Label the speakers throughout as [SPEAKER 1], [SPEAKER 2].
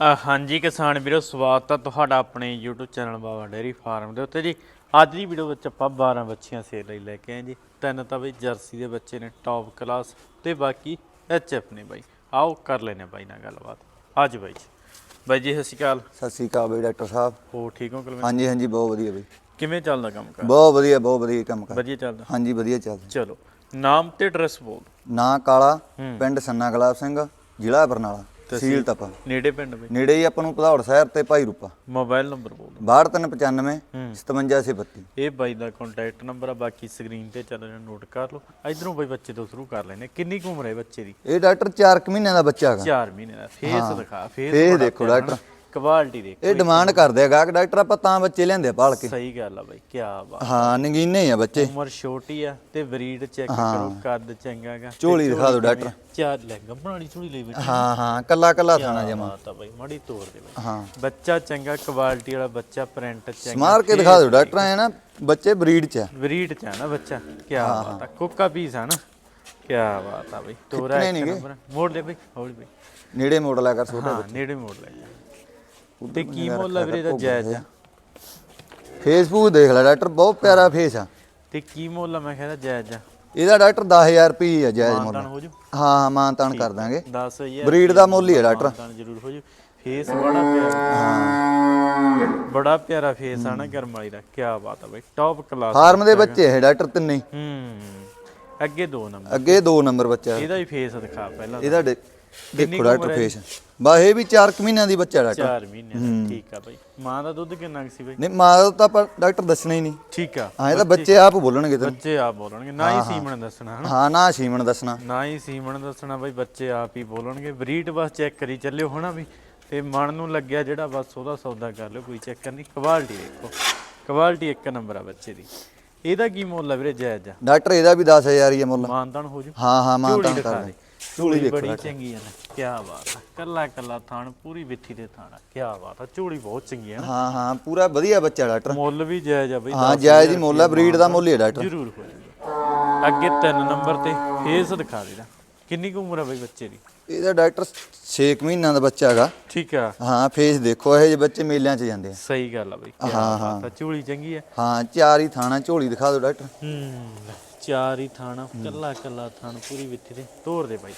[SPEAKER 1] ਹਾਂਜੀ ਕਿਸਾਨ ਵੀਰੋ ਸਵਾਗਤ ਹੈ ਤੁਹਾਡਾ ਆਪਣੇ YouTube channel Baba dairy farm ਦੇ ਉੱਤੇ ਜੀ। ਅੱਜ ਦੀ ਵੀਡੀਓ ਵਿੱਚ ਆਪਾਂ 12 ਬੱਚੀਆਂ ਸੇਲ ਲਈ ਲੈ ਕੇ ਆਏ ਜੀ। ਤਿੰਨ ਤਾਂ ਬਈ ਜਰਸੀ ਦੇ ਬੱਚੇ ਨੇ ਟੌਪ ਕਲਾਸ ਤੇ ਬਾਕੀ ਐਚਐਫ ਨੇ ਬਾਈ। ਆਓ ਕਰ ਲੈਨੇ ਬਾਈ ਨਾਲ ਗੱਲਬਾਤ। ਅੱਜ ਬਾਈ ਜੀ। ਬਾਈ ਜੀ ਸਤਿ ਸ਼੍ਰੀ ਅਕਾਲ।
[SPEAKER 2] ਸਤਿ ਸ੍ਰੀ ਅਕਾਲ ਬਈ ਡਾਕਟਰ ਸਾਹਿਬ।
[SPEAKER 1] ਹੋ ਠੀਕ ਹੋ ਕੁਲਵਿੰਦਰ?
[SPEAKER 2] ਹਾਂਜੀ ਹਾਂਜੀ ਬਹੁਤ ਵਧੀਆ ਬਈ।
[SPEAKER 1] ਕਿਵੇਂ ਚੱਲਦਾ ਕੰਮ ਕਰ?
[SPEAKER 2] ਬਹੁਤ ਵਧੀਆ ਬਹੁਤ ਵਧੀਆ ਕੰਮ ਕਰ।
[SPEAKER 1] ਵਧੀਆ ਚੱਲਦਾ?
[SPEAKER 2] ਹਾਂਜੀ ਵਧੀਆ ਚੱਲਦਾ।
[SPEAKER 1] ਚਲੋ ਨਾਮ ਤੇ ਐਡਰੈਸ ਬੋਲ
[SPEAKER 2] ਨਾਂ ਕਾਲਾ। ਪਿੰਡ ਸੰਨਾ ਗੁਲਾਬ ਸਿੰਘ ਜ਼ਿਲ੍ਹਾ ਬਰਨਾਲਾ। ਤਹਿਸੀਲ ਤਪਾ
[SPEAKER 1] ਨੇੜੇ ਪਿੰਡ ਬਈ
[SPEAKER 2] ਨੇੜੇ ਹੀ ਆਪਾਂ ਨੂੰ ਭਦੌੜ ਸ਼ਹਿਰ ਤੇ ਭਾਈ ਰੂਪਾ।
[SPEAKER 1] ਮੋਬਾਈਲ ਨੰਬਰ ਬੋਲ
[SPEAKER 2] 6295
[SPEAKER 1] ਹੂੰ।
[SPEAKER 2] 5732
[SPEAKER 1] ਇਹ ਬਾਈ ਦਾ ਕੰਟੈਕਟ ਨੰਬਰ ਆ ਬਾਕੀ ਸਕਰੀਨ ਤੇ ਚੱਲ ਰਿਹਾ ਨੋਟ ਕਰ ਲਓ। ਇਧਰੋਂ ਬਾਈ ਬੱਚੇ ਤੋਂ ਸ਼ੁਰੂ ਕਰ ਲੈਨੇ ਕਿੰਨੀ ਕੁ ਉਮਰ ਹੈ ਬੱਚੇ ਦੀ?
[SPEAKER 2] ਇਹ ਡਾਕਟਰ 4 ਮਹੀਨਿਆਂ ਦਾ ਬੱਚਾ ਹੈਗਾ।
[SPEAKER 1] 4 ਮਹੀਨੇ ਦਾ। ਫੇਸ ਦਿਖਾ ਫੇਸ
[SPEAKER 2] ਦੇਖੋ ਡਾਕਟਰ।
[SPEAKER 1] ਕੁਆਲਿਟੀ ਦੇਖ
[SPEAKER 2] ਇਹ ਡਿਮਾਂਡ ਕਰਦੇ ਆ ਗਾਹਕ ਡਾਕਟਰ ਆਪਾਂ ਤਾਂ ਬੱਚੇ ਲੈਂਦੇ ਪਾਲ ਕੇ।
[SPEAKER 1] ਸਹੀ ਗੱਲ ਆ ਬਾਈ ਕੀ ਬਾਤ।
[SPEAKER 2] ਹਾਂ ਨਗੀਨੇ ਆ ਬੱਚੇ।
[SPEAKER 1] ਉਮਰ ਛੋਟੀ ਆ ਤੇ ਬਰੀਡ ਚੈੱਕ ਕਰੋ ਕੱਦ ਚੰਗਾਗਾ
[SPEAKER 2] ਝੋਲੀ ਦਿਖਾ ਦਿਓ ਡਾਕਟਰ।
[SPEAKER 1] ਚਾਰ ਲੈ ਗੱਭਣਾਲੀ ਝੋਲੀ ਲਈ ਬੈਠੀ।
[SPEAKER 2] ਹਾਂ ਹਾਂ ਕੱਲਾ ਕੱਲਾ ਥਾਣਾ ਜਮਾ।
[SPEAKER 1] ਆ ਬਾਈ ਮੜੀ ਤੋੜ ਦੇ ਬਾਈ।
[SPEAKER 2] ਹਾਂ।
[SPEAKER 1] ਬੱਚਾ ਚੰਗਾ ਕੁਆਲਿਟੀ ਵਾਲਾ ਬੱਚਾ ਪ੍ਰਿੰਟ ਚੰਗਾ
[SPEAKER 2] ਸਮਾਰ ਕੇ ਦਿਖਾ ਦਿਓ ਡਾਕਟਰ ਐ ਨਾ ਬੱਚੇ ਬਰੀਡ ਚ ਆ।
[SPEAKER 1] ਬਰੀਡ ਚ ਆ ਨਾ ਬੱਚਾ ਕੀ ਬਾਤ ਆ। ਕੁੱਕਾ ਪੀਸ ਆ ਨਾ। ਕੀ ਬਾਤ ਆ ਬਾਈ ਤੋਰਾ ਇੱਕ। ਨੰਬਰ ਮੋੜ ਦੇ ਬਾਈ ਹੌਲੀ ਬਾਈ
[SPEAKER 2] ਨੇੜੇ ਮੋੜ ਲਿਆ ਕਰ ਛੋਟਾ
[SPEAKER 1] ਹਾਂ ਨੇੜੇ ਮੋੜ ਲੈ ਤੇ ਕੀ ਮੁੱਲ ਆ ਵੀਰੇ ਦਾ ਜਾਇਜ਼? ਆ
[SPEAKER 2] ਫੇਸਬੁੱਕ ਦੇਖ ਲੈ ਡਾਕਟਰ ਬਹੁਤ ਪਿਆਰਾ ਫੇਸ ਆ।
[SPEAKER 1] ਤੇ ਕੀ ਮੁੱਲ ਆ? ਮੈਂ ਕਹਿੰਦਾ ਜਾਇਜ਼ ਆ।
[SPEAKER 2] ਇਹਦਾ ਡਾਕਟਰ 10000 ਰੁਪਏ ਆ ਜਾਇਜ਼ ਮੁੱਲ।
[SPEAKER 1] ਮਾਨਤਾਨ ਹੋ ਜੂ?
[SPEAKER 2] ਹਾਂ ਮਾਨਤਾਨ ਕਰ ਦਾਂਗੇ।
[SPEAKER 1] 10000
[SPEAKER 2] ਬਰੀਡ ਦਾ ਮੁੱਲ ਹੀ ਹੈ ਡਾਕਟਰ।
[SPEAKER 1] ਮਾਨਤਾਨ ਜ਼ਰੂਰ ਹੋ ਜੂ। ਫੇਸ ਬੜਾ ਪਿਆਰਾ। ਬੜਾ ਪਿਆਰਾ ਫੇਸ ਆ ਨਾ ਗਰਮਾਈ ਦਾ। ਕੀ ਬਾਤ ਆ ਬਈ। ਟੌਪ ਕਲਾਸ
[SPEAKER 2] ਫਾਰਮ ਦੇ ਬੱਚੇ ਇਹ ਡਾਕਟਰ ਤਿੰਨੇ। ਹੀ।
[SPEAKER 1] ਹੂੰ ਅੱਗੇ ਦੋ ਨੰਬਰ।
[SPEAKER 2] ਅੱਗੇ 2 ਨੰਬਰ ਬੱਚਾ।
[SPEAKER 1] ਇਹਦਾ ਹੀ ਫੇਸ ਦਿਖਾ ਪਹਿਲਾਂ
[SPEAKER 2] ਇਹਦਾ ਦੇਖੋ ਡਾਕਟਰ ਫੇਸ ਬਾ ਇਹ ਵੀ 4 ਮਹੀਨਿਆਂ ਦੀ ਬੱਚਾ ਡਾਕਟਰ
[SPEAKER 1] 4 ਮਹੀਨੇ ਠੀਕ ਆ ਬਈ। ਮਾਂ ਦਾ ਦੁੱਧ ਕਿੰਨਾ ਕੁ ਸੀ ਬਈ?
[SPEAKER 2] ਨਹੀਂ ਮਾਂ ਦਾ ਤਾਂ ਆਪਾਂ ਡਾਕਟਰ ਦੱਸਣਾ ਹੀ ਨਹੀਂ।
[SPEAKER 1] ਠੀਕ ਆ।
[SPEAKER 2] ਹਾਂ ਇਹ ਤਾਂ ਬੱਚੇ ਆਪ ਬੋਲਣਗੇ ਤੈਨੂੰ।
[SPEAKER 1] ਬੱਚੇ ਆਪ ਬੋਲਣਗੇ। ਨਾ ਹੀ ਸੀਮਣ ਦੱਸਣਾ ਹਨਾ?
[SPEAKER 2] ਹਾਂ ਨਾ ਸ਼ੀਮਣ ਦੱਸਣਾ।
[SPEAKER 1] ਨਾ ਹੀ ਸੀਮਣ ਦੱਸਣਾ ਬਈ ਬੱਚੇ ਆਪ ਹੀ ਬੋਲਣਗੇ। ਬਰੀਡ ਬਸ ਚੈੱਕ ਕਰੀ ਚੱਲਿਓ ਹਨਾ ਵੀ ਤੇ ਮਨ ਨੂੰ ਲੱਗਿਆ ਜਿਹੜਾ ਬਸ ਉਹਦਾ ਸੌਦਾ ਕਰ ਲਿਓ ਕੋਈ ਚੱਕਰ ਨਹੀਂ। ਕੁਆਲਿਟੀ ਦੇਖੋ। ਕੁਆਲਿਟੀ ਇੱਕ ਨੰਬਰ ਆ ਬੱਚੇ ਦੀ। ਇਹਦਾ ਕੀ ਮੁੱਲ ਆ ਵੀਰੇ ਜਾਇਜ਼ ਆ?
[SPEAKER 2] ਡਾਕਟਰ ਇਹਦਾ ਵੀ 10000 ਹੀ ਹੈ ਮੁੱਲ।
[SPEAKER 1] ਮਾਨਤਾਨ ਹੋ ਜੂ।
[SPEAKER 2] ਹਾਂ ਹਾਂ
[SPEAKER 1] ਦਿਖਾ
[SPEAKER 2] ਕਰ
[SPEAKER 1] ਦੇ ਝੋਲੀ ਬੜੀ ਚੰਗੀ ਆ ਨਾ ਕੀ ਬਾਤ ਆ। ਕੱਲਾ ਕੱਲਾ ਥਾਣ ਪੂਰੀ ਵਿੱਥੀ ਦੇ ਥਾਣ ਆ ਕੀ ਬਾਤ ਆ। ਝੋਲੀ ਬਹੁਤ ਚੰਗੀ ਆ ਨਾ।
[SPEAKER 2] ਹਾਂ ਹਾਂ ਪੂਰਾ ਵਧੀਆ ਬੱਚਾ ਡਾਕਟਰ।
[SPEAKER 1] ਮੁੱਲ ਵੀ ਜਾਇਜ਼ ਆ ਬਈ
[SPEAKER 2] ਹਾਂ ਜਾਇਜ਼ ਹੀ ਮੁੱਲ ਆ ਬਰੀਡ ਦਾ ਮੁੱਲ ਹੀ ਹੈ ਡਾਕਟਰ।
[SPEAKER 1] ਜ਼ਰੂਰ ਹੋ ਜੂਗਾ ਅੱਗੇ ਤਿੰਨ ਨੰਬਰ ਤੇ ਫੇਸ ਦਿਖਾ ਦੇਦਾ ਕਿੰਨੀ ਕੁ ਉਮਰ ਆ ਬਈ ਬੱਚੇ ਦੀ?
[SPEAKER 2] ਇਹਦਾ ਡਾਕਟਰ 6 ਮਹੀਨਿਆਂ ਦਾ ਬੱਚਾ ਹੈਗਾ।
[SPEAKER 1] ਠੀਕ ਆ।
[SPEAKER 2] ਹਾਂ ਫੇਸ ਦੇਖੋ ਇਹ ਜਿਹੇ ਬੱਚੇ ਮੇਲਿਆਂ 'ਚ ਜਾਂਦੇ ਆ।
[SPEAKER 1] ਸਹੀ ਗੱਲ ਆ ਬਈ ਕੀ
[SPEAKER 2] ਹਾਂ,
[SPEAKER 1] ਬਾਤ ਆ। ਝੋਲੀ ਚੰਗੀ ਆ।
[SPEAKER 2] ਹਾਂ ਚਾਰ ਹੀ ਥਾਣਾ ਝੋਲੀ ਦਿਖਾ ਦਿਓ ਡਾਕਟਰ।
[SPEAKER 1] ਹੂੰ। ਚਾਰ ਹੀ ਥਾਣਾ ਕੱਲਾ ਕੱਲਾ ਥਾਣ ਪੂਰੀ ਵਿੱਥੀ ਦੇ ਤੋਰ ਦੇ ਬਾਈ।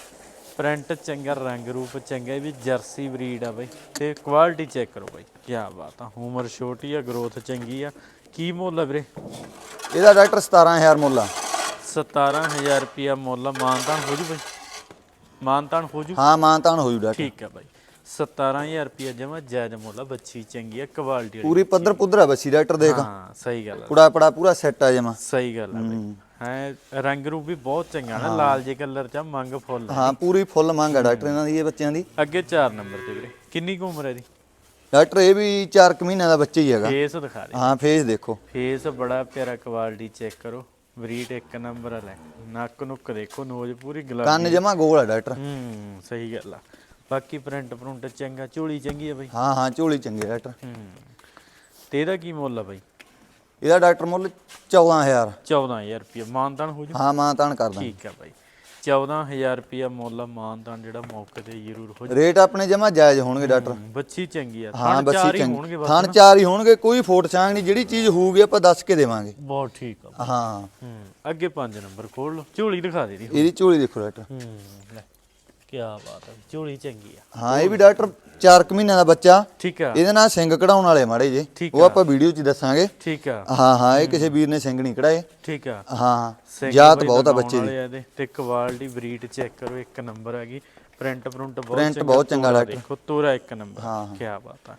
[SPEAKER 1] ਪ੍ਰਿੰਟ ਚੰਗਾ ਰੰਗ ਰੂਪ ਚੰਗਾ ਵੀ ਜਰਸੀ ਬਰੀਡ ਆ ਬਾਈ। ਤੇ ਕੁਆਲਿਟੀ ਚੈੱਕ ਕਰੋ ਬਾਈ ਕੀ ਬਾਤ ਆ। ਉਮਰ ਛੋਟੀ ਆ ਗਰੋਥ ਚੰਗੀ ਆ। ਕੀ ਮੁੱਲ ਆ ਵੀਰੇ?
[SPEAKER 2] ਇਹਦਾ ਡਾਕਟਰ 17000 ਮੁੱਲ ਆ।
[SPEAKER 1] 17000 ਰੁਪਿਆ ਮੁੱਲ ਮਾਨਤਾਨ ਹੋ ਜੂ ਬਾਈ? ਮਾਨਤਾਨ ਹੋ ਜੂ?
[SPEAKER 2] ਹਾਂ ਮਾਨਤਾਨ ਹੋ ਜੂ ਡਾਕਟਰ।
[SPEAKER 1] ਠੀਕ ਆ ਬਾਈ। 17000 ਰੁਪਿਆ ਜਮਾ ਜਾਇਜ਼ ਮੁੱਲ ਆ ਬੱਚੀ ਚੰਗੀ ਆ ਕੁਆਲਿਟੀ
[SPEAKER 2] ਪੂਰੀ ਪੱਧਰ ਪੁੱਧਰ ਆ ਬੱਸੀ ਡਾਕਟਰ ਦੇਖ।
[SPEAKER 1] ਹਾਂ ਸਹੀ ਗੱਲ ਆ।
[SPEAKER 2] ਕੁੜਾ ਪੜਾ ਪੂਰਾ ਸੈੱਟ ਆ ਜਮਾ।
[SPEAKER 1] ਸਹੀ ਗੱਲ ਆ ਬਈ। ਹੈ ਰੰਗ ਰੂਪ ਵੀ ਬਹੁਤ ਚੰਗਾ ਨਾ ਲਾਲ ਜੇ ਕਲਰ ਚ ਆ, ਮੰਗ ਫੁੱਲ ਆ।
[SPEAKER 2] ਹਾਂ ਪੂਰੀ ਫੁੱਲ ਮੰਗ ਆ ਡਾਕਟਰ ਇਹਨਾਂ ਦੀ ਇਹ ਬੱਚਿਆਂ ਦੀ।
[SPEAKER 1] ਅੱਗੇ 4 ਨੰਬਰ ਤੇ ਵੀਰੇ। ਕਿੰਨੀ ਕੁ ਉਮਰ ਹੈ ਦੀ
[SPEAKER 2] ਡਾਕਟਰ ਇਹ ਵੀ 4 ਮਹੀਨਿਆਂ ਦਾ ਬੱਚਾ ਹੀ ਹੈਗਾ।
[SPEAKER 1] ਫੇਸ ਦਿਖਾ ਦੇ।
[SPEAKER 2] ਹਾਂ ਫੇਸ ਦੇਖੋ।
[SPEAKER 1] ਫੇਸ ਬੜਾ ਪਿਆਰਾ ਕੁਆਲਿਟੀ ਚੈੱਕ ਕਰੋ। ਬਰੀਡ ਇੱਕ ਨੰਬਰ ਆ ਲੈ ਨੱਕ ਨੁੱਕ ਦੇਖੋ ਨੋਜ਼ ਪੂਰੀ ਗੁਲਾਬੀ
[SPEAKER 2] ਕੰਨ ਜਮਾ ਗੋਲ ਆ ਡਾਕਟਰ।
[SPEAKER 1] ਹੂੰ ਸਹੀ ਗੱਲ ਆ। ਬਾਕੀ ਪ੍ਰਿੰਟ ਪ੍ਰਿੰਟ ਚੰਗਾ ਝੋਲੀ ਚੰਗੀ ਆ ਬਈ।
[SPEAKER 2] ਹਾਂ ਹਾਂ ਝੋਲੀ ਚੰਗੀ ਆ ਡਾਕਟਰ।
[SPEAKER 1] ਹੂੰ। ਤੇ ਇਹਦਾ ਕੀ ਮੁੱਲ ਆ ਬਈ?
[SPEAKER 2] ਇਹਦਾ ਡਾਕਟਰ ਮੁੱਲ 14000
[SPEAKER 1] 14000 ਰੁਪਏ ਮਾਨਦਾਨ ਹੋ ਜੂ?
[SPEAKER 2] ਹਾਂ ਮਾਨਤਾਨ ਕਰ ਦਾਂਗੇ।
[SPEAKER 1] ਠੀਕ ਆ ਬਾਈ। 14000 ਰੁਪਏ ਮੁੱਲ ਆ, ਮਾਨਦਾਨ ਜਿਹੜਾ ਮੌਕੇ ਤੇ ਜ਼ਰੂਰ ਹੋ ਜੂ।
[SPEAKER 2] ਰੇਟ ਆਪਣੇ ਜਮਾ ਜਾਇਜ਼ ਹੋਣਗੇ ਡਾਕਟਰ।
[SPEAKER 1] ਬੱਚੀ ਚੰਗੀ ਆ।
[SPEAKER 2] ਹਾਂ
[SPEAKER 1] ਥਣ ਚਾਰ
[SPEAKER 2] ਬੱਸੀ
[SPEAKER 1] ਹੀ ਹੋਣਗੇ
[SPEAKER 2] ਚੰਗੀ
[SPEAKER 1] ਬਸ
[SPEAKER 2] ਥਣ ਚਾਰ ਹੀ ਹੋਣਗੇ ਕੋਈ ਫੋਟ ਛਾਂਗ ਨਹੀਂ। ਜਿਹੜੀ ਚੀਜ਼ ਹੋਊਗੀ ਆਪਾਂ ਦੱਸ ਕੇ ਦੇਵਾਂਗੇ।
[SPEAKER 1] ਬਹੁਤ ਠੀਕ ਆ
[SPEAKER 2] ਹਾਂ।
[SPEAKER 1] ਹੂੰ ਅੱਗੇ 5 ਨੰਬਰ ਖੋਲ ਲਓ। ਝੋਲੀ ਦਿਖਾ ਦੇ ਦੀ
[SPEAKER 2] ਇਹਦੀ ਝੋਲੀ ਦੇਖੋ ਡਾਕਟਰ।
[SPEAKER 1] ਹੂੰ ਲੈ। ਕੀ ਬਾਤ ਹੈ ਝੋਲੀ ਚੰਗੀ ਆ।
[SPEAKER 2] ਹਾਂ ਇਹ ਵੀ ਡਾਕਟਰ 4 ਮਹੀਨਿਆਂ ਦਾ ਬੱਚਾ।
[SPEAKER 1] ਠੀਕ ਆ।
[SPEAKER 2] ਇਹਦੇ ਨਾਲ ਸਿੰਘ ਕਢਾਉਣ ਵਾਲੇ ਮਾੜੇ ਜੇ ਉਹ ਆਪਾਂ ਵੀਡੀਓ 'ਚ ਦੱਸਾਂਗੇ।
[SPEAKER 1] ਠੀਕ ਆ।
[SPEAKER 2] ਹਾਂ ਹਾਂ ਇਹ ਕਿਸੇ ਵੀਰ ਨੇ ਸਿੰਘ ਨਹੀਂ ਕਢਾਏ।
[SPEAKER 1] ਠੀਕ ਆ।
[SPEAKER 2] ਹਾਂ ਜਾਤ ਬਹੁਤ ਆ ਬੱਚੇ ਦੀ।
[SPEAKER 1] ਤੇ ਕੁਆਲਿਟੀ ਬਰੀਡ ਚੈੱਕ ਕਰੋ ਇੱਕ ਨੰਬਰ ਹੈਗੀ। ਪ੍ਰਿੰਟ ਪ੍ਰਿੰਟ ਬਹੁਤ
[SPEAKER 2] Print ਬਹੁਤ ਚੰਗਾ
[SPEAKER 1] ਤੋਰਾ
[SPEAKER 2] ਡਾਕਟਰ।
[SPEAKER 1] ਦੇਖੋ ਤੋਰਾ ਇੱਕ ਨੰਬਰ।
[SPEAKER 2] ਹਾਂ, ਹਾਂ।
[SPEAKER 1] ਕੀ ਬਾਤ ਆ।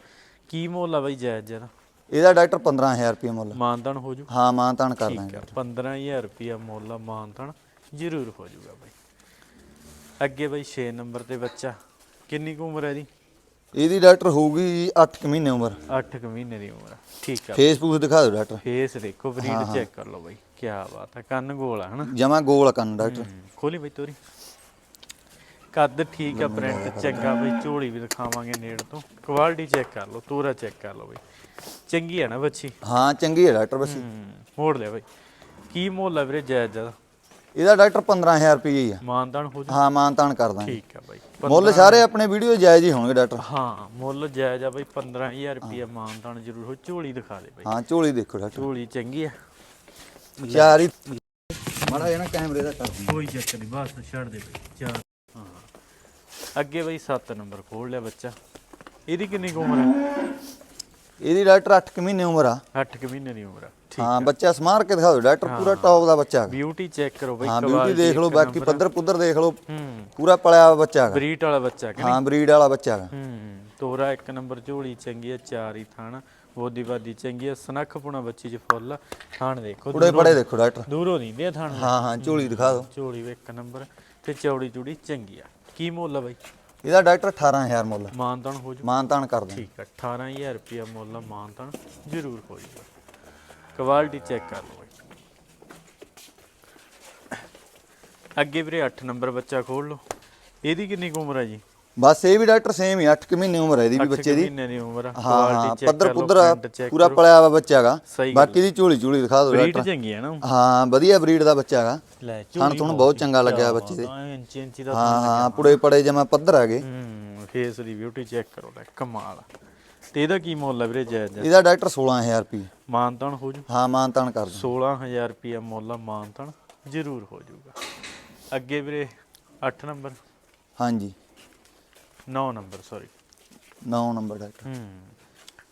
[SPEAKER 1] ਕੀ ਮੁੱਲ ਆ ਬਈ ਜਾਇਜ਼ ਜਰਾ
[SPEAKER 2] ਇਹਦਾ ਡਾਕਟਰ 15000 ਰੁਪਏ ਮੁੱਲ।
[SPEAKER 1] ਮਾਨਦਾਨ ਹੋ ਜੂ?
[SPEAKER 2] ਹਾਂ ਮਾਨਤਾਨ ਕਰ
[SPEAKER 1] ਆ 15000 ਰੁਪਿਆ ਮੁੱਲ ਆ ਮਾਨਦਾਨ ਜ਼ਰੂਰ ਹੋ ਜੂਗਾ ਬਈ। ਅੱਗੇ ਬਈ 6 ਨੰਬਰ ਤੇ ਬੱਚਾ। ਕਿੰਨੀ ਕੁ ਉਮਰ ਹੈ ਦੀ
[SPEAKER 2] ਇਹਦੀ ਡਾਕਟਰ ਹੋਊਗੀ 8 ਮਹੀਨੇ ਉਮਰ।
[SPEAKER 1] 8 ਕੁ ਮਹੀਨੇ ਦੀ ਉਮਰ ਠੀਕ ਆ।
[SPEAKER 2] ਫੇਸਬੁੱਕ ਦਿਖਾ ਦਿਓ ਡਾਕਟਰ।
[SPEAKER 1] ਫੇਸ ਦੇਖੋ ਬਰੀਡ ਚੈੱਕ ਕਰ ਲਓ ਬਾਈ। ਕੀ ਬਾਤ ਆ ਕੰਨ ਗੋਲ ਆ ਹਨਾ?
[SPEAKER 2] ਜਮਾ ਗੋਲ ਕੰਨ ਡਾਕਟਰ।
[SPEAKER 1] ਹੂੰ, ਖੋਲੀ ਬਈ ਤੋਰੀ। ਕੱਦ ਠੀਕ ਆ ਪ੍ਰਿੰਟ ਚੰਗਾ ਬਈ ਝੋਲੀ ਵੀ ਦਿਖਾਵਾਂਗੇ ਨੇੜ ਤੋਂ। ਕੁਆਲਿਟੀ ਚੈੱਕ ਕਰ ਲਓ ਤੋਰਾ ਚੈੱਕ ਕਰ ਲਓ ਬਈ। ਚੰਗੀ ਆ ਨਾ ਬੱਚੀ?
[SPEAKER 2] ਹਾਂ ਚੰਗੀ ਹੈ ਡਾਕਟਰ
[SPEAKER 1] ਹੂੰ ਮੋੜ ਲਿਆ ਬਈ। ਕੀ ਮੁੱਲ ਆ ਵੀਰੇ ਜਾਇਜ਼ ਜ਼ਿਆਦਾ
[SPEAKER 2] ਇਹਦਾ ਡਾਕਟਰ 15000 ਰੁਪਏ ਹੀ ਆ।
[SPEAKER 1] ਮਾਨਦਾਨ ਹੋ ਜੂ
[SPEAKER 2] ਹਾਂ ਮਾਨਤਾਨ ਕਰ ਦਾਂਗੇ।
[SPEAKER 1] ਠੀਕ ਆ ਬਾਈ
[SPEAKER 2] ਮੁੱਲ ਸਾਰੇ ਆਪਣੇ ਵੀਡੀਓ ਜਾਇਜ਼ ਹੀ ਹੋਣਗੇ ਡਾਕਟਰ।
[SPEAKER 1] ਹਾਂ ਮੁੱਲ ਜਾਇਜ਼ ਆ ਬਈ 15000 ਰੁਪਏ ਮਾਨਤਾਨ ਜ਼ਰੂਰ ਹੋ ਝੋਲੀ ਦਿਖਾ ਦੇ ਬਈ।
[SPEAKER 2] ਹਾਂ ਝੋਲੀ ਦੇਖੋ ਡਾਕਟਰ।
[SPEAKER 1] ਝੋਲੀ ਚੰਗੀ ਆ।
[SPEAKER 2] ਹੀ ਮਾੜਾ ਜਣਾ ਕੈਮਰੇ ਦਾ ਕਰ
[SPEAKER 1] ਕੋਈ ਚੱਕਰ ਨਹੀਂ ਬਸ ਛੱਡ ਦੇ ਬਈ ਚਾਰ। ਹਾਂ। ਅੱਗੇ ਬਈ 7 ਨੰਬਰ ਖੋਲ ਲਿਆ ਬੱਚਾ। ਇਹਦੀ ਕਿੰਨੀ ਉਮਰ ਹੈ
[SPEAKER 2] ਇਹਦੀ ਡਾਕਟਰ 8 ਕੁ ਮਹੀਨੇ ਉਮਰ ਆ।
[SPEAKER 1] 8 ਕੁ ਮਹੀਨੇ ਦੀ ਉਮਰ ਆ।
[SPEAKER 2] ਹਾਂ ਬੱਚਾ ਸਮਾਰ ਕੇ ਦਿਖਾ ਦਿਓ ਡਾਕਟਰ ਪੂਰਾ ਟੌਪ ਦਾ ਬੱਚਾ।
[SPEAKER 1] ਬਿਊਟੀ ਚੈੱਕ ਕਰੋ ਬਈ
[SPEAKER 2] ਹਾਂ ਬਿਊਟੀ ਦੇਖ ਲਓ ਬਾਕੀ। ਪੱਧਰ ਪੁੱਧਰ ਦੇਖ ਲਓ
[SPEAKER 1] ਹੂੰ।
[SPEAKER 2] ਪੂਰਾ ਪਲਿਆ ਬੱਚਾ
[SPEAKER 1] ਬਰੀਟ ਵਾਲਾ ਬੱਚਾ ਕਿ
[SPEAKER 2] ਹਾਂ ਬਰੀਡ ਵਾਲਾ ਬੱਚਾ
[SPEAKER 1] ਹੂੰ ਤੋਰਾ ਇੱਕ ਨੰਬਰ ਝੋਲੀ ਚੰਗੀ ਆ ਚਾਰ ਹੀ ਥਾਣਾ ਬੋਦੀ ਬਾਦੀ ਚੰਗੀ ਆ ਸਨੱਖ ਪੁਣਾ ਬੱਚੀ ਚ ਫੁੱਲ। ਥਾਣ ਦੇਖੋ
[SPEAKER 2] ਕੁੜੇ ਪੜੇ ਦੇਖੋ ਡਾਕਟਰ।
[SPEAKER 1] ਦੂਰੋਂ ਨਹੀਂ ਦੇ ਥਾਣ।
[SPEAKER 2] ਹਾਂ ਹਾਂ ਝੋਲੀ ਦਿਖਾ ਦਿਓ।
[SPEAKER 1] ਝੋਲੀ ਵੀ ਇੱਕ ਨੰਬਰ ਤੇ ਚੌੜੀ ਚੂੜੀ ਚੰਗੀ ਆ। ਕੀ ਮੁੱਲ ਆ ਬਾਈ?
[SPEAKER 2] ਇਹਦਾ ਡਾਕਟਰ 18000 ਮੁੱਲ।
[SPEAKER 1] ਮਾਨਤਾਨ ਹੋ ਜੂ।
[SPEAKER 2] ਮਾਨ-ਤਾਨ ਕਰ ਦਾਂਗੇ
[SPEAKER 1] ਠੀਕ ਆ 18000 ਰੁਪਿਆ ਮੁੱਲ ਮਾਨਤਾਨ ਜ਼ਰੂਰ ਹੋ ਜੂਗਾ। ਕੁਆਲਿਟੀ ਚੈੱਕ ਕਰ ਲਓ ਅੱਗੇ ਵੀਰੇ 8 ਨੰਬਰ ਬੱਚਾ ਖੋਲ ਲਓ। ਇਹਦੀ ਕਿੰਨੀ ਕੁ ਉਮਰ ਆ ਜੀ?
[SPEAKER 2] ਬਸ ਇਹ ਵੀ ਡਾਕਟਰ ਸੇਮ ਹੀ 8 ਕੁ ਮਹੀਨੇ ਉਮਰ ਹੈ ਇਹਦੀ ਵੀ ਬੱਚੇ ਦੀ।
[SPEAKER 1] ਮਹੀਨੇ ਦੀ ਉਮਰ ਆ।
[SPEAKER 2] ਹਾਂ ਹਾਂ
[SPEAKER 1] quality check
[SPEAKER 2] ਪੱਧਰ
[SPEAKER 1] ਕਰ ਲਓ,
[SPEAKER 2] ਪੁੱਧਰ ਆ,
[SPEAKER 1] print check
[SPEAKER 2] ਪੂਰਾ
[SPEAKER 1] ਕਰੋ।
[SPEAKER 2] ਪਲਿਆ ਹੋਇਆ ਬੱਚਾ ਹੈਗਾ।
[SPEAKER 1] ਸਹੀ ਗੱਲ
[SPEAKER 2] ਬਾਕੀ ਦੀ ਝੋਲੀ ਝੋਲੀ ਦਿਖਾ ਦਿਓ
[SPEAKER 1] ਬਰੀਡ ਚੰਗੀ ਹੈ ਨਾ
[SPEAKER 2] ਹਾਂ ਵਧੀਆ ਬਰੀਡ ਦਾ ਬੱਚਾ ਹੈਗਾ।
[SPEAKER 1] ਲੈ
[SPEAKER 2] ਥਣ ਥੁਣ ਬਹੁਤ ਚੰਗਾ ਲੱਗਿਆ ਬੱਚੇ ਦੇ।
[SPEAKER 1] ਇੰਚੀ ਇੰਚੀ ਦਾ
[SPEAKER 2] ਹਾਂ ਹਾਂ ਪੁੜੇ ਪੜੇ ਜਮਾ ਪੱਧਰ ਹੈਗੇ।
[SPEAKER 1] ਹੂੰ ਫੇਸ ਦੀ ਬਿਊਟੀ ਚੈੱਕ ਕਰੋ ਲੈ ਕਮਾਲ। ਤੇ ਇਹਦਾ ਕੀ ਮੁੱਲ ਆ ਵੀਰੇ ਜਾਇਜ਼? ਜਾਇਜ਼?
[SPEAKER 2] ਇਹਦਾ ਡਾਕਟਰ 16000 ਰੁਪਏ
[SPEAKER 1] ਮਾਨਤਾਨ ਹੋ ਜੂ?
[SPEAKER 2] ਹਾਂ ਮਾਨ-ਤਾਨ ਕਰ ਦਾਂ
[SPEAKER 1] 16000 ਰੁਪਿਆ ਮੁੱਲ ਆ ਮਾਨਤਾਨ ਜ਼ਰੂਰ ਹੋ ਜਾਊਗਾ ਅੱਗੇ ਵੀਰੇ 8 ਨੰਬਰ?
[SPEAKER 2] ਹਾਂਜੀ।
[SPEAKER 1] 9 ਨੰਬਰ ਸੌਰੀ
[SPEAKER 2] 9 ਨੰਬਰ ਡਾਕਟਰ।
[SPEAKER 1] ਹੂੰ।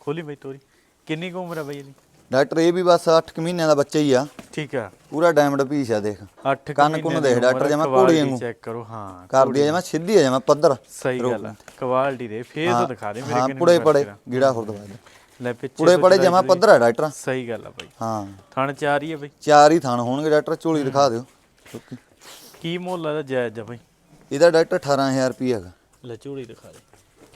[SPEAKER 1] ਖੋਲੀ ਬਈ ਤੋਰੀ। ਕਿੰਨੀ ਕੁ ਉਮਰ ਆ ਬਈ ਇਹਦੀ?
[SPEAKER 2] ਡਾਕਟਰ ਇਹ ਵੀ ਬਸ 8 ਕੁ ਮਹੀਨਿਆਂ ਦਾ ਬੱਚਾ ਹੀ ਆ।
[SPEAKER 1] ਠੀਕ ਆ।
[SPEAKER 2] ਪੂਰਾ ਡਾਇਮੰਡ ਪੀਸ ਆ ਦੇਖ।
[SPEAKER 1] 8
[SPEAKER 2] ਕੰਨ ਕੁੰਨ ਦੇਖ ਡਾਕਟਰ ਜਮਾਂ ਘੋੜੀ ਵਾਂਗੂ।
[SPEAKER 1] ਚੈੱਕ ਕਰੋ ਹਾਂ
[SPEAKER 2] ਕਰਦੀ ਆ ਜਮਾ ਸਿੱਧੀ ਆ ਜਮਾ ਪੱਧਰ।
[SPEAKER 1] ਸਹੀ ਗੱਲ ਆ ਕੁਆਲਿਟੀ ਦੇ ਫੇਸ ਦਿਖਾ ਦੇ ਮੇਰੇ ਕਿੰਨੇ
[SPEAKER 2] ਪੁੜੇ ਪੜੇ
[SPEAKER 1] ਦਾ।
[SPEAKER 2] ਗੀੜਾ ਹੋਰ ਦਵਾ ਦੇ।
[SPEAKER 1] ਲੈ ਪਿੱਛੇ
[SPEAKER 2] ਪੁੜੇ
[SPEAKER 1] ਤੋਂ
[SPEAKER 2] ਪੜੇ ਜਮਾ। ਪੱਧਰ ਆ ਡਾਕਟਰ।
[SPEAKER 1] ਸਹੀ ਗੱਲ ਆ ਬਈ।
[SPEAKER 2] ਹਾਂ।
[SPEAKER 1] ਥਣ ਚਾਰ ਹੀ ਆ ਬਈ।
[SPEAKER 2] ਚਾਰ ਹੀ ਥਣ ਹੋਣਗੇ ਡਾਕਟਰ ਝੋਲੀ ਦਿਖਾ ਦਿਓ।
[SPEAKER 1] ਕੀ ਮੁੱਲ ਆ ਇਹਦਾ ਜਾਇਜ਼ ਆ ਬਈ?
[SPEAKER 2] ਇਹਦਾ ਡਾਕਟਰ 18000 ਰੁਪਏ ਹੈਗਾ।
[SPEAKER 1] ਲੈ ਝੋਲੀ ਦਿਖਾ ਦੇ।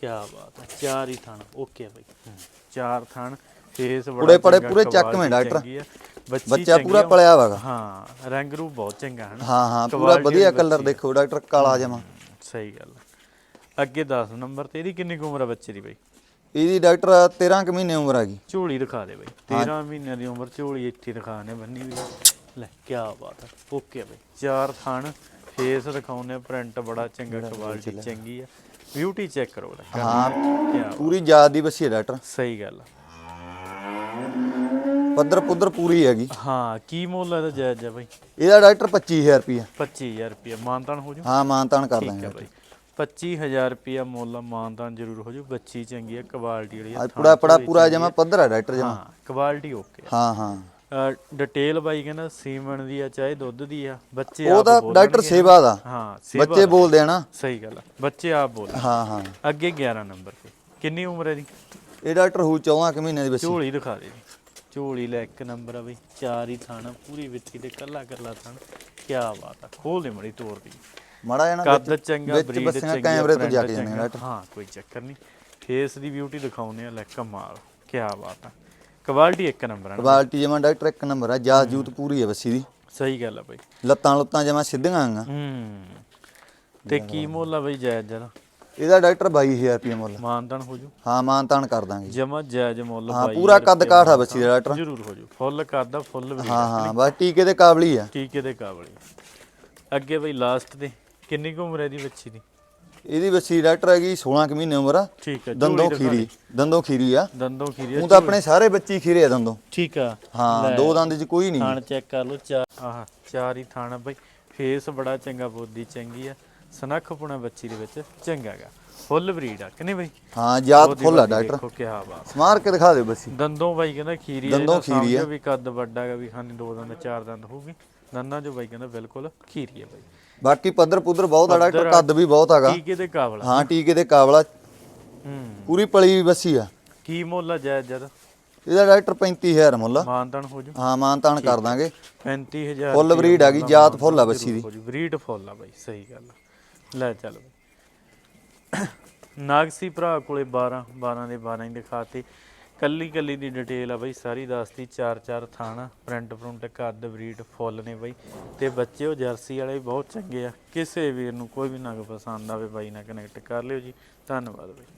[SPEAKER 1] ਕੀ ਬਾਤ ਹੈ ਚਾਰ ਹੀ ਥਣ ਓਕੇ ਬਈ। ਚਾਰ ਥਣ ਫੇਸ ਬੜਾ
[SPEAKER 2] ਪੁੜੇ ਪੜੇ ਪੂਰੇ
[SPEAKER 1] quality
[SPEAKER 2] ਚੱਕਵੇਂ ਡਾਕਟਰ।
[SPEAKER 1] ਆ, ਬੱਚੀ
[SPEAKER 2] ਪੂਰਾ
[SPEAKER 1] ਆ,
[SPEAKER 2] ਪਲਿਆ ਹੈਗਾ
[SPEAKER 1] ਹਾਂ ਰੰਗ ਰੂਪ ਬਹੁਤ ਚੰਗਾ ਹੈ
[SPEAKER 2] ਹਾਂ ਹਾਂ ਪੂਰਾ ਵਧੀਆ ਕਲਰ ਦੇਖੋ ਡਾਕਟਰ ਕਾਲਾ ਜਮਾ।
[SPEAKER 1] ਸਹੀ ਗੱਲ ਆ। ਅੱਗੇ 10 ਨੰਬਰ ਤੇ ਇਹਦੀ ਕਿੰਨੀ ਉਮਰ ਆ ਬੱਚੇ ਦੀ ਬਈ?
[SPEAKER 2] ਇਹਦੀ ਡਾਕਟਰ 13 ਕੁ ਮਹੀਨੇ ਉਮਰ ਹੈਗੀ
[SPEAKER 1] ਝੋਲੀ ਦਿਖਾ ਦੇ ਬਈ। 13 ਮਹੀਨਿਆਂ ਦੀ ਉਮਰ ਝੋਲੀ ਇੱਥੇ ਦਿਖਾ ਨੇ ਬੰਨੀ ਵੀ। ਲੈ ਕੀ ਬਾਤ ਹੈ। ਓਕੇ ਬਈ ਚਾਰ ਥਣ ਫੇਸ ਦਿਖਾਉਨੇ ਪ੍ਰਿੰਟ ਬੜਾ ਚੰਗਾ ਕੁਆਲਿਟੀ ਚੰਗੀ ਆ। ਬਿਊਟੀ ਚੈੱਕ ਕਰੋ
[SPEAKER 2] ਹਾਂ ਪੂਰੀ ਜਾਤ ਦੀ ਬੱਸੀ ਹੈ ਡਾਕਟਰ।
[SPEAKER 1] ਸਹੀ ਗੱਲ ਆ।
[SPEAKER 2] ਪੱਧਰ ਪੁੱਧਰ ਪੂਰੀ ਹੈਗੀ।
[SPEAKER 1] ਹਾਂ ਕੀ ਮੁੱਲ ਹੈ ਇਹਦਾ ਜਾਇਜ਼ ਹੈ ਬਈ?
[SPEAKER 2] ਇਹਦਾ ਡਾਕਟਰ 25000 ਰੁਪਏ
[SPEAKER 1] 25000 ਰੁਪਏ ਮਾਨਤਾਨ ਹੋ ਜੂ?
[SPEAKER 2] ਹਾਂ ਮਾਨ-ਤਾਨ ਕਰ
[SPEAKER 1] ਠੀਕ
[SPEAKER 2] ਦਾਂਗੇ
[SPEAKER 1] ਹੈ ਬਈ। 25000 ਰੁਪਏ ਮੁੱਲ ਆ, ਮਾਨਤਾਨ ਜ਼ਰੂਰ ਹੋ ਜੂ। ਬੱਚੀ ਚੰਗੀ ਹੈ ਕੁਆਲਿਟੀ ਵਾਲੀ ਆ,
[SPEAKER 2] ਪੂਰਾ ਪੜਾ ਪੂਰਾ ਜਮਾ। ਪੱਧਰ ਹੈ ਡਾਕਟਰ ਜਮਾ।
[SPEAKER 1] ਹਾਂ ਕੁਆਲਿਟੀ ਓਕੇ
[SPEAKER 2] ਹਾਂ ਹਾਂ।
[SPEAKER 1] ਡਿਟੇਲ ਬਾਈ ਕਹਿੰਦਾ ਸੀਮਨ ਦੀ ਆ ਚਾਹੇ ਦੁੱਧ ਦੀ ਆ ਬੱਚੇ
[SPEAKER 2] ਉਹ
[SPEAKER 1] ਆਪ
[SPEAKER 2] ਤਾਂ
[SPEAKER 1] ਬੋਲਣਗੇ।
[SPEAKER 2] ਡਾਕਟਰ ਸੇਵਾ ਦਾ।
[SPEAKER 1] ਹਾਂ ਸੇਵਾ
[SPEAKER 2] ਬੱਚੇ ਬੋਲਦੇ ਆ ਨਾ।
[SPEAKER 1] ਸਹੀ ਗੱਲ ਆ ਬੱਚੇ ਆਪ ਬੋਲ
[SPEAKER 2] ਹਾਂ ਹਾਂ।
[SPEAKER 1] ਅੱਗੇ 11 ਨੰਬਰ ਤੇ। ਕਿੰਨੀ ਉਮਰ ਹੈ ਦੀ
[SPEAKER 2] ਇਹ ਡਾਕਟਰ ਹੂ 14 ਕੁ ਮਹੀਨੇ ਦੀ ਬੱਸੀ
[SPEAKER 1] ਝੋਲੀ ਦਿਖਾ ਦੇ। ਜੀ ਝੋਲੀ ਲੈ ਇੱਕ ਨੰਬਰ ਆ ਬਈ ਚਾਰ ਹੀ ਥਾਣਾ ਪੂਰੀ ਵਿੱਥੀ ਤੇ ਕੱਲਾ ਕੱਲਾ ਥਾਣ। ਕੀ ਬਾਤ ਆ ਖੋਲ ਦੇ ਮੜੀ ਤੋੜ ਦੀ।
[SPEAKER 2] ਮਾੜਾ ਜਣਾ
[SPEAKER 1] ਕੱਦ ਚੰਗਾ ਬਰੀਡ ਚੰਗੀ
[SPEAKER 2] ਕੈਮਰੇ ਤੋਂ ਜਾ ਕੇ ਜਾਂਦੇ
[SPEAKER 1] ਚੰਗਾ।
[SPEAKER 2] ਡਾਕਟਰ
[SPEAKER 1] ਹਾਂ ਕੋਈ ਚੱਕਰ ਨਹੀਂ। ਫੇਸ ਦੀ ਬਿਊਟੀ ਦਿਖਾਉਨੇ ਆ ਲੈ ਕਮਾਲ ਕੀ ਬਾਤ ਆ। ਕੁਆਲਿਟੀ ਇੱਕ ਨੰਬਰ ਆ।
[SPEAKER 2] ਕੁਆਲਿਟੀ ਜਮਾ ਡਾਕਟਰ ਇੱਕ ਨੰਬਰ ਆ ਜਾਤ ਜੂਤ ਪੂਰੀ ਹੈ ਬੱਸੀ ਦੀ।
[SPEAKER 1] ਸਹੀ ਗੱਲ ਆ ਬਈ।
[SPEAKER 2] ਲੱਤਾਂ ਲੁੱਤਾਂ ਜਮਾ ਸਿੱਧੀਆਂ ਆਂਗਾ
[SPEAKER 1] ਹੂੰ। ਤੇ ਕੀ ਮੁੱਲ ਆ ਬਈ ਜਾਇਜ਼ ਜਰਾ?
[SPEAKER 2] ਇਹਦਾ ਡਾਕਟਰ 22000 ਰੁਪਏ ਮੁੱਲ।
[SPEAKER 1] ਮਾਨਤਨ ਹੋ ਜੂ।
[SPEAKER 2] ਹਾਂ ਮਾਨ-ਤਾਨ ਕਰ ਦਾਂਗੇ।
[SPEAKER 1] ਜਮਾ ਜਾਇਜ਼ ਮੁੱਲ
[SPEAKER 2] ਹਾਂ ਪੂਰਾ ਕੱਦ ਕਾਠ ਆ ਬੱਸੀ ਦਾ ਡਾਕਟਰ।
[SPEAKER 1] ਜ਼ਰੂਰ ਹੋ ਜੂ। ਫੁੱਲ ਕਰਦਾ ਫੁੱਲ ਵੀ
[SPEAKER 2] ਹਾਂ ਹਾਂ ਬਸ ਟੀਕੇ ਦੇ ਕਾਬਲ ਹੀ ਆ।
[SPEAKER 1] ਟੀਕੇ ਦੇ ਕਾਬਲੀ। ਅੱਗੇ ਬਈ ਲਾਸਟ ਤੇ ਕਿੰਨੀ ਕੁ ਉਮਰ ਹੈ ਦੀ ਬੱਚੀ ਦੀ?
[SPEAKER 2] ਇਹਦੀ ਬੱਸੀ ਡਾਕਟਰ ਹੈਗੀ 16 ਕੁ ਮਹੀਨੇ ਉਮਰ ਆ।
[SPEAKER 1] ਠੀਕ ਹੈ
[SPEAKER 2] ਦੰਦੋਂ ਖੀਰੀ ਦੰਦੋਂ ਖੀਰੀ ਆ।
[SPEAKER 1] ਦੰਦੋਂ ਖੀਰੀ
[SPEAKER 2] ਉਹ ਤਾਂ ਆਪਣੇ ਸਾਰੇ ਬੱਚੀ ਖੀਰੇ ਆ ਦੰਦੋਂ।
[SPEAKER 1] ਠੀਕ ਆ।
[SPEAKER 2] ਹਾਂ ਦੋ ਦੰਦ ਚ ਕੋਈ ਨਹੀਂ।
[SPEAKER 1] ਥਾਣ ਚੈੱਕ ਕਰ ਲਓ ਚਾਰ ਆਹ ਚਾਰ ਹੀ ਥਾਣਾ ਬਈ। ਫੇਸ ਬੜਾ ਚੰਗਾ ਬੋਦੀ ਚੰਗੀ ਆ। ਸਨੱਖ ਪੁਣਾ ਬੱਚੀ ਦੇ ਵਿੱਚ ਚੰਗਾ ਗਾ। ਫੁੱਲ ਬਰੀਡ ਆ ਕਿ ਨਹੀਂ ਬਈ?
[SPEAKER 2] ਹਾਂ ਜਾਤ ਫੁੱਲ ਆ ਡਾਕਟਰ।
[SPEAKER 1] ਦੇਖੋ ਕੀ ਬਾਤ।
[SPEAKER 2] ਸਮਾਰ ਕੇ ਦਿਖਾ ਦਿਓ ਬੱਸੀ
[SPEAKER 1] ਦੰਦੋਂ ਬਾਈ ਕਹਿੰਦਾ ਖੀਰੀ
[SPEAKER 2] ਦੰਦੋਂ
[SPEAKER 1] ਇਹਦਾ
[SPEAKER 2] ਖੀਰੀ ਆ।
[SPEAKER 1] ਸਮਝੋ ਵੀ ਕੱਦ ਵੱਡਾ ਗਾ ਵੀ ਖਾਨੀ ਦੋ ਦੰਦ ਚਾਰ ਦੰਦ ਹੋਊਗੀ। ਦੰਦਾਂ ਜੋ ਬਾਈ ਕਹਿੰਦਾ ਬਿਲਕੁਲ ਖੀਰੀ ਆ ਬਾਈ।
[SPEAKER 2] ਬਾਕੀ ਪੱਧਰ ਪੁੱਧਰ ਬਹੁਤ ਆ ਡਾਕਟਰ। ਕੱਦ ਵੀ ਬਹੁਤ ਹੈਗਾ
[SPEAKER 1] ਟੀਕੇ ਦੇ ਕਾਬਲ।
[SPEAKER 2] ਹਾਂ ਟੀਕੇ ਦੇ ਕਾਬਲਾ।
[SPEAKER 1] ਹੂੰ।
[SPEAKER 2] ਪੂਰੀ ਪਲੀ ਵੀ ਬੱਸੀ ਆ।
[SPEAKER 1] ਕੀ ਮੁੱਲ ਆ ਜਾਇਜ਼ ਜਦ?
[SPEAKER 2] ਇਹਦਾ ਡਾਕਟਰ 35000 ਮੁੱਲ ਆ।
[SPEAKER 1] ਮਾਨਤਨ ਹੋ ਜੂ।
[SPEAKER 2] ਹਾਂ ਮਾਨ ਤਾਨ ਕਰ ਦਾਂਗੇ।
[SPEAKER 1] 35000
[SPEAKER 2] ਫੁੱਲ ਬਰੀਡ ਆ ਗਈ ਜਾਤ ਫੁੱਲ ਆ ਬੱਸੀ ਦੀ।
[SPEAKER 1] ਬਰੀਡ ਫੁੱਲ ਆ ਬਾਈ ਸਹੀ ਗੱਲ ਆ। ਲੈ ਚੱਲ। ਬਈ ਨਾਗਸੀ ਭਰਾ ਕੋਲੇ 12 12 ਦੇ 12 ਹੀ ਦਿਖਾਤੇ। ਕੱਲੀ ਕੱਲੀ ਦੀ ਡਿਟੇਲ ਆ ਬਾਈ, ਸਾਰੀ ਦੱਸਤੀ, ਚਾਰ ਚਾਰ ਥਾਣਾ ਪ੍ਰਿੰਟ ਪ੍ਰਿੰਟ ਕੱਦ, ਬਰੀਡ, ਫੁੱਲ ਨੇ ਬਾਈ। ਤੇ ਬੱਚੇ ਉਹ ਜਰਸੀ ਵਾਲੇ ਬਹੁਤ ਚੰਗੇ ਆ। ਕਿਸੇ ਵੀਰ ਨੂੰ ਕੋਈ ਵੀ ਨਗ ਪਸੰਦ ਆਵੇ ਬਾਈ, ਨਾਲ ਕਨੈਕਟ ਕਰ ਲਿਓ ਜੀ। ਧੰਨਵਾਦ ਬਾਈ।